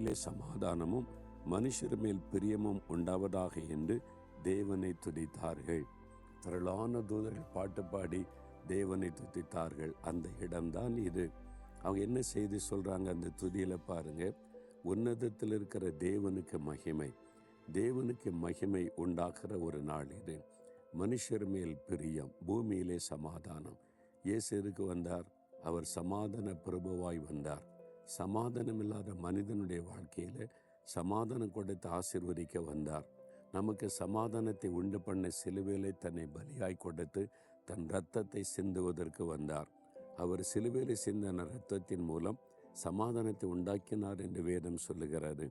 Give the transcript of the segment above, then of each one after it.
பூமியிலே சமாதானமும் மனுஷர் மேல் பிரியமும் உண்டாவதாக என்று தேவனை துதித்தார்கள். திரளான தூதர்கள் பாட்டு பாடி தேவனை துதித்தார்கள். அந்த இடம்தான் இது. அவங்க என்ன செய்தி சொல்றாங்க? அந்த துதியில பாருங்க. உன்னதத்தில் இருக்கிற தேவனுக்கு மகிமை. தேவனுக்கு மகிமை உண்டாக்குற ஒரு நாள் இது. மனுஷர் மேல் பிரியம் பூமியிலே சமாதானம். இயேசு இருக்கு வந்தார்? அவர் சமாதான பிரபுவாய் வந்தார். சமாதானம் இல்லாத மனிதனுடைய வாழ்க்கையில் சமாதானம் கொடுத்து ஆசிர்வதிக்க வந்தார். நமக்கு சமாதானத்தை உண்டு பண்ண சிலுவையிலே தன்னை பலியாய் கொடுத்து தன் இரத்தத்தை சிந்துவதற்கு வந்தார். அவர் சிலுவையிலே சிந்தன இரத்தத்தின் மூலம் சமாதானத்தை உண்டாக்கினார் என்று வேதம் சொல்லுகிறது.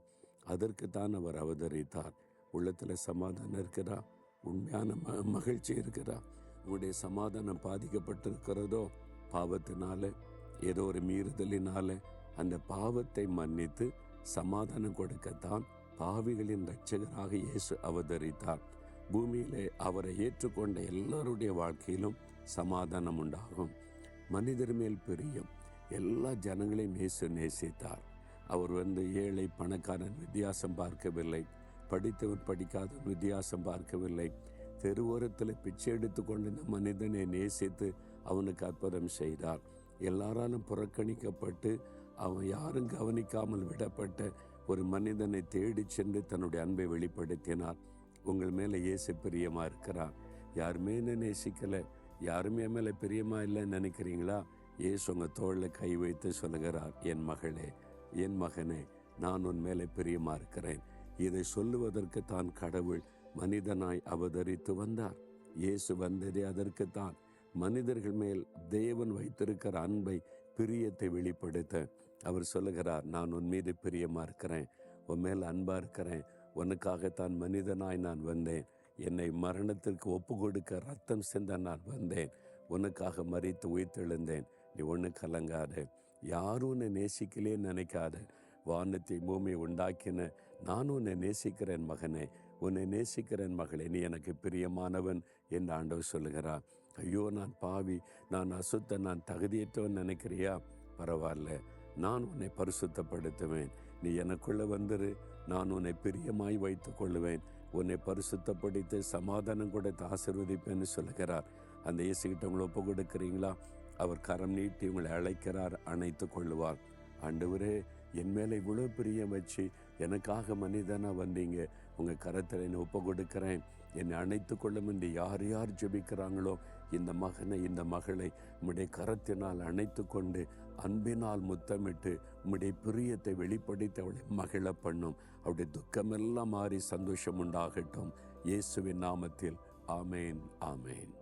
அதற்கு தான் அவர் அவதரித்தார். உள்ளத்தில் சமாதானம் இருக்கிறா உண்மையான ம மகிழ்ச்சி இருக்கிறா உங்களுடைய சமாதானம் பாதிக்கப்பட்டிருக்கிறதோ? பாவத்தினால ஏதோ ஒரு மீறுதலினால அந்த பாவத்தை மன்னித்து சமாதானம் கொடுக்கத்தான் பாவிகளின் இரட்சகராக இயேசு அவதரித்தார். பூமியிலே அவரை ஏற்றுக்கொண்ட எல்லாருடைய வாழ்க்கையிலும் சமாதானம் உண்டாகும். மனிதர் மேல் பிரியம். எல்லா ஜனங்களையும் இயேசு நேசித்தார். அவர் வந்து ஏழை பணக்காரன் வித்தியாசம் பார்க்கவில்லை. படித்தவன் படிக்காதவன் வித்தியாசம் பார்க்கவில்லை. தெருவோரத்தில் பிச்சை எடுத்து கொண்டிருந்த மனிதனை நேசித்து அவனுக்கு அற்புதம் செய்தார். எல்லாராலும் புறக்கணிக்கப்பட்டு அவன் யாரும் கவனிக்காமல் விடப்பட்ட ஒரு மனிதனை தேடி சென்று தன்னுடைய அன்பை வெளிப்படுத்தினார். உங்கள் மேலே இயேசு பிரியமா இருக்கிறார். யாருமே என்ன நேசிக்கல. யாருமே மேலே பிரியமா இல்லைன்னு நினைக்கிறீங்களா? இயேசு உங்க தோளில் கை வைத்து சொல்லுகிறார் என் மகளே என் மகனே நான் உன் மேலே பிரியமா இருக்கிறேன். இதை சொல்லுவதற்கு தான் கடவுள் மனிதனாய் அவதரித்து வந்தார். இயேசு வந்ததே அதற்குத்தான் மனிதர்கள் மேல் தேவன் வைத்திருக்கிற அன்பை பிரியத்தை வெளிப்படுத்த அவர் சொல்லுகிறார் நான் உன் மீது பிரியமா இருக்கிறேன். உன் மேல் அன்பா இருக்கிறேன். உனக்காகத்தான் மனிதனாய் நான் வந்தேன். என்னை மரணத்திற்கு ஒப்பு கொடுக்க ரத்தம் சிந்த நான் வந்தேன். உனக்காக மறித்து உயிர்த்தெழுந்தேன். நீ ஒன்று கலங்காத. யாரும் உன்னை நேசிக்கலே நினைக்காத. வானத்தை பூமி உண்டாக்கின நான் உன்னை நேசிக்கிறேன் மகனே. உன்னை நேசிக்கிறேன் மகளே. நீ எனக்கு பிரியமானவன் என்று ஆண்டவர் சொல்லுகிறார். ஐயோ நான் பாவி. நான் அசுத்த நான் தகுதியற்றவன் நினைக்கிறியா? பரவாயில்ல. நான் உன்னை பரிசுத்தப்படுத்துவேன். நீ எனக்குள்ள வந்துரு. நான் உன்னை பிரியமாய் வைத்துக் கொள்ளுவேன். உன்னை பரிசுத்தப்படுத்தி சமாதானம் கொடுத்து ஆசிர்வதிப்பேன்னு சொல்லுகிறார். அந்த இயேசுகிட்ட உங்களை ஒப்பு கொடுக்குறீங்களா? அவர் கரம் நீட்டி உங்களை அழைக்கிறார். அணைத்து கொள்ளுவார். ஆண்டவரே என் மேலே இவ்வளோ பிரியம் வச்சு எனக்காக மனிதனாக வந்தீங்க. உங்கள் கரத்தில் என்னை ஒப்பு கொடுக்குறேன். என்னை அணைத்து கொள்ளும் என்று யார் யார் ஜெபிக்கிறாங்களோ இந்த மகனை இந்த மகளை உம்முடைய கரத்தினால் அணைத்து கொண்டு அன்பினால் முத்தமிட்டு உம்முடைய பிரியத்தை வெளிப்படுத்தி அவளை மகிழ பண்ணும். அவருடைய துக்கமெல்லாம் மாறி சந்தோஷம் உண்டாகட்டும். இயேசுவின் நாமத்தில். ஆமேன் ஆமேன்.